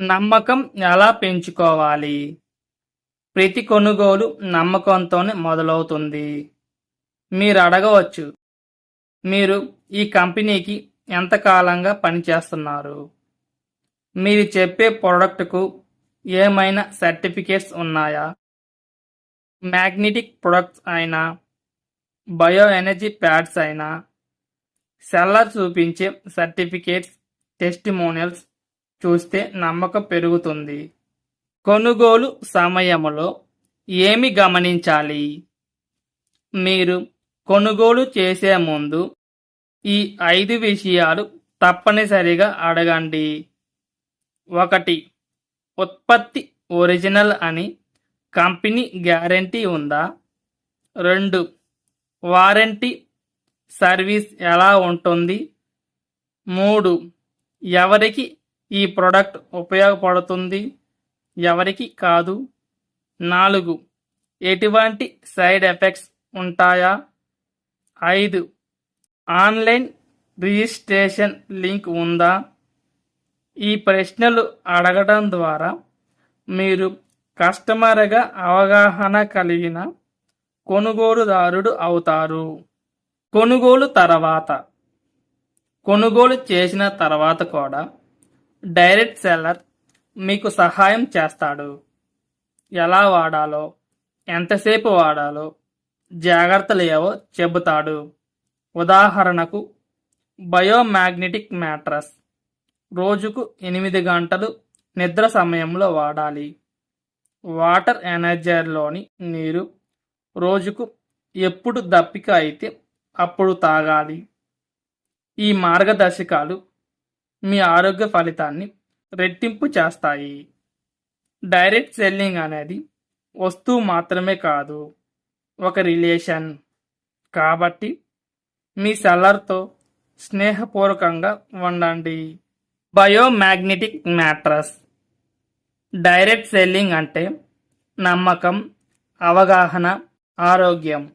నమ్మకం ఎలా పెంచుకోవాలి? ప్రతి కొనుగోలు నమ్మకంతోనే మొదలవుతుంది. మీరు అడగవచ్చు మీరు ఈ కంపెనీకి ఎంతకాలంగా పనిచేస్తున్నారు? మీరు చెప్పే ప్రోడక్ట్కు ఏమైనా సర్టిఫికేట్స్ ఉన్నాయా? మ్యాగ్నెటిక్ ప్రొడక్ట్స్ అయినా బయో ఎనర్జీ ప్యాడ్స్ అయినా సెల్లర్ చూపించే సర్టిఫికేట్స్ టెస్టిమోనియల్స్ చూస్తే నమ్మకం పెరుగుతుంది. కొనుగోలు సమయంలో ఏమి గమనించాలి? మీరు కొనుగోలు చేసే ముందు ఈ ఐదు విషయాలు తప్పనిసరిగా అడగండి. ఒకటి ఉత్పత్తి ఒరిజినల్ అని కంపెనీ గ్యారంటీ ఉందా? రెండు వారంటీ సర్వీస్ ఎలా ఉంటుంది? మూడు ఎవరికి ఈ ప్రోడక్ట్ ఉపయోగపడుతుంది? ఎవరికి కాదు. నాలుగు ఎటువంటి సైడ్ ఎఫెక్ట్స్ ఉంటాయా? ఐదు ఆన్లైన్ రిజిస్ట్రేషన్ లింక్ ఉందా? ఈ ప్రశ్నలు అడగడం ద్వారా మీరు కస్టమర్గా అవగాహన కలిగిన కొనుగోలుదారుడు అవుతారు. కొనుగోలు తర్వాత కొనుగోలు చేసిన తర్వాత కూడా డైరెక్ట్ సెల్లర్ మీకు సహాయం చేస్తాడు. ఎలా వాడాలో ఎంతసేపు వాడాలో జాగ్రత్తలు ఏవో చెబుతాడు. ఉదాహరణకు బయోమాగ్నెటిక్ మ్యాట్రస్ రోజుకు ఎనిమిది గంటలు నిద్ర సమయంలో వాడాలి. వాటర్ ఎనర్జర్లోని నీరు రోజుకు ఎప్పుడు దప్పిక అయితే అప్పుడు తాగాలి. ఈ మార్గదర్శకాలు మీ ఆరోగ్య ఫలితాన్ని రెట్టింపు చేస్తాయి. డైరెక్ట్ సెల్లింగ్ అనేది వస్తువు మాత్రమే కాదు ఒక రిలేషన్. కాబట్టి మీ సెల్లర్తో స్నేహపూర్వకంగా ఉండండి. Biomagnetic mattress. డైరెక్ట్ సెల్లింగ్ అంటే నమ్మకం అవగాహన ఆరోగ్యం.